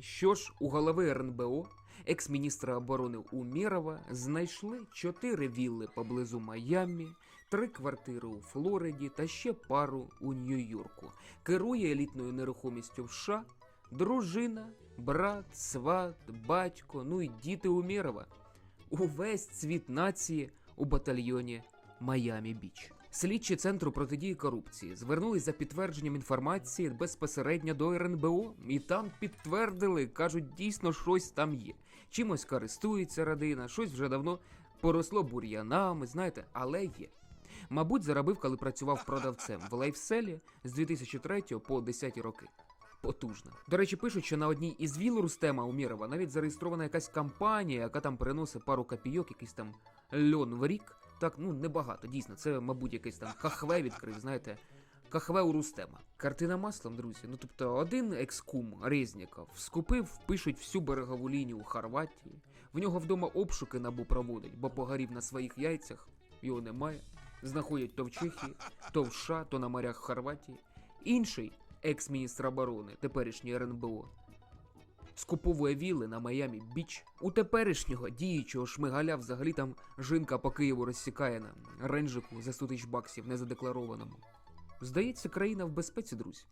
Що ж, у голови РНБО, екс-міністра оборони Умєрова, знайшли чотири вілли поблизу Майамі, три квартири у Флориді та ще пару у Нью-Йорку. Керує елітною нерухомістю в США дружина, брат, сват, батько, ну і діти Умєрова. Увесь цвіт нації у батальйоні Майамі Біч. Слідчі центру протидії корупції звернулись за підтвердженням інформації безпосередньо до РНБО, і там підтвердили, кажуть, дійсно щось там є. Чимось користується родина, щось вже давно поросло бур'янами, знаєте, але є. Мабуть, заробив, коли працював продавцем в лайфселі з 2003 по 10 роки. Потужно. До речі, пишуть, що на одній із віл Рустема Умірова навіть зареєстрована якась компанія, яка там переносить пару копійок, якийсь там льон в рік. Так, ну небагато, дійсно, це, мабуть, якийсь там кахве відкрив, знаєте. Кахве у Рустема. Картина маслом, друзі. Ну тобто, один екскум Резніков скупив, пишуть всю берегову лінію у Хорватії. В нього вдома обшуки набу проводить, бо погорів на своїх яйцях, його немає. Знаходять то в Чехії, то в США, то на морях Хорватії. Інший екс-міністр оборони, теперішній РНБО, скуповує віли на Майамі Біч. У теперішнього діючого шмигаля взагалі там жінка по Києву розсікає на ренжику за 100 тисяч баксів незадекларованому. Здається, країна в безпеці, друзі.